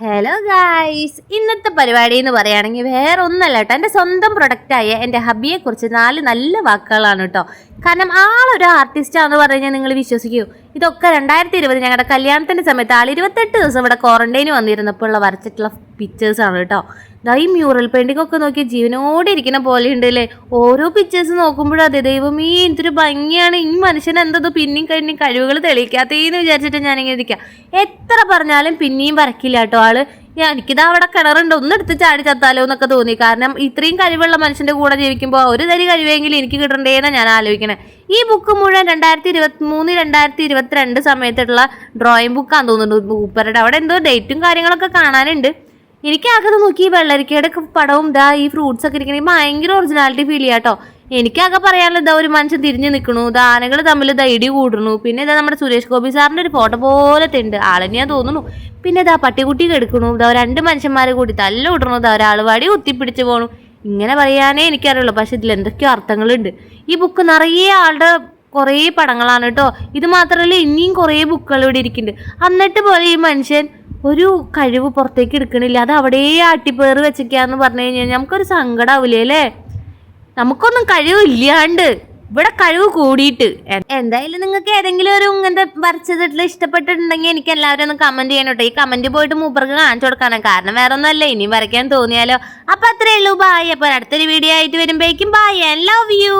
Hello guys ഇന്നത്തെ പരിപാടി എന്ന് പറയുകയാണെങ്കിൽ വേറെ ഒന്നല്ല കേട്ടോ. എന്റെ സ്വന്തം പ്രൊഡക്റ്റായ എന്റെ ഹബിയെക്കുറിച്ച് നാല് നല്ല വാക്കുകളാണ് കേട്ടോ. കാരണം ആളൊരു ആർട്ടിസ്റ്റാന്ന് പറഞ്ഞാൽ നിങ്ങൾ വിശ്വസിക്കൂ. ഇതൊക്കെ രണ്ടായിരത്തി ഇരുപത് ഞങ്ങളുടെ കല്യാണത്തിന്റെ സമയത്ത് ആൾ ഇരുപത്തെട്ട് ദിവസം ഇവിടെ ക്വാറന്റൈന് വന്നിരുന്നപ്പോൾ ഉള്ള വരച്ചിട്ടുള്ള പിക്ചേഴ്സാണ് കേട്ടോ. ദാ ഈ മ്യൂറൽ പെയിന്റിംഗ് ഒക്കെ നോക്കി ജീവനോടെ ഇരിക്കുന്ന പോലെ ഉണ്ട് അല്ലേ? ഓരോ പിക്ചേഴ്സ് നോക്കുമ്പോഴും അതെ ഈ എന്തൊരു ഭംഗിയാണ്. ഈ മനുഷ്യൻ എന്തത് പിന്നെയും കഴിഞ്ഞ് കഴിവുകൾ തെളിയിക്കാത്തേന്ന് വിചാരിച്ചിട്ട് ഞാനിങ്ങനെ ഇരിക്കാം. എത്ര പറഞ്ഞാലും പിന്നെയും വരക്കില്ല കേട്ടോ ആൾ. എനിക്കിതാ അവിടെ കിണറുണ്ട്. ഒന്ന് എടുത്ത് ചാടി ചത്താലോ എന്നൊക്കെ തോന്നി. കാരണം ഇത്രയും കഴിവുള്ള മനുഷ്യന്റെ കൂടെ ജീവിക്കുമ്പോൾ ഒരു തരി കഴിവെങ്കിലും എനിക്ക് കിട്ടണ്ടേന്ന് ഞാൻ ആലോചിക്കണേ. ഈ ബുക്ക് മുഴുവൻ രണ്ടായിരത്തി ഇരുപത്തി മൂന്ന് രണ്ടായിരത്തി ഇരുപത്തിരണ്ട് സമയത്തുള്ള ഡ്രോയിങ് ബുക്കാന്ന് തോന്നുന്നുണ്ട് ഊപ്പറുടെ അവിടെ എന്തോ ഡേറ്റും കാര്യങ്ങളൊക്കെ കാണാനുണ്ട്. എനിക്ക് ആകെ നോക്കി. ഈ വെള്ളരിക്കയുടെ പടവും ഇതാ ഈ ഫ്രൂട്ട്സ് ഒക്കെ ഇരിക്കണേ ഭയങ്കര ഒറിജിനാലിറ്റി ഫീൽ ചെയ്യാട്ടോ എനിക്കാകെ പറയാനുള്ളത് ഇതാ ഒരു മനുഷ്യൻ തിരിഞ്ഞു നിൽക്കണു ഇത് ആനകൾ തമ്മിൽ ഇതാ ഇടി കൂടുന്നു പിന്നെ ഇതാ നമ്മുടെ സുരേഷ് ഗോപി സാറിന്റെ ഒരു ഫോട്ടോ പോലത്തെ ഉണ്ട് ആളെന്നെയാ തോന്നുന്നു. പിന്നെ ഇതാ പട്ടിക്കുട്ടി കെടുക്കണു. ഇതാ രണ്ട് മനുഷ്യന്മാരെ കൂടി തല്ല വിടണു ഇതാ ഒരാൾ വടി കുത്തിപ്പിടിച്ച് പോകണു ഇങ്ങനെ പറയാനേ എനിക്കറിയുള്ളൂ. പക്ഷെ ഇതിൽ എന്തൊക്കെയോ അർത്ഥങ്ങളുണ്ട്. ഈ ബുക്ക് നിറയെ ആളുടെ കുറേ പടങ്ങളാണ് കേട്ടോ. ഇത് മാത്രമല്ല ഇനിയും കുറേ ബുക്കുകൾ ഇവിടെ ഇരിക്കുന്നുണ്ട്. എന്നിട്ട് പോലെ ഈ മനുഷ്യൻ ഒരു കഴിവ് പുറത്തേക്ക് എടുക്കണില്ല. അത് അവിടെ ആട്ടിപ്പേർ വെച്ചേക്കാന്ന് പറഞ്ഞു കഴിഞ്ഞാൽ നമുക്കൊരു സങ്കടമാവില്ലേ അല്ലേ? നമുക്കൊന്നും കഴിവ് ഇല്ലാണ്ട് ഇവിടെ കഴിവ് കൂടിയിട്ട്. എന്തായാലും നിങ്ങൾക്ക് ഏതെങ്കിലും ഒരു ഇങ്ങനത്തെ വരച്ചതിട്ടുള്ള ഇഷ്ടപ്പെട്ടിട്ടുണ്ടെങ്കിൽ എനിക്ക് എല്ലാവരും ഒന്ന് കമന്റ് ചെയ്യണം കേട്ടോ. ഈ കമന്റ് പോയിട്ട് മൂപ്പർക്ക് കാണിച്ചു കൊടുക്കാനാണ്. കാരണം വേറെ ഒന്നുമല്ല ഇനി വരയ്ക്കാൻ തോന്നിയാലോ. അപ്പൊ അത്രേ ഉള്ളൂ. ബായ് അപ്പൊ അടുത്തൊരു വീഡിയോ ആയിട്ട് വരുമ്പോഴേക്കും. Bye love you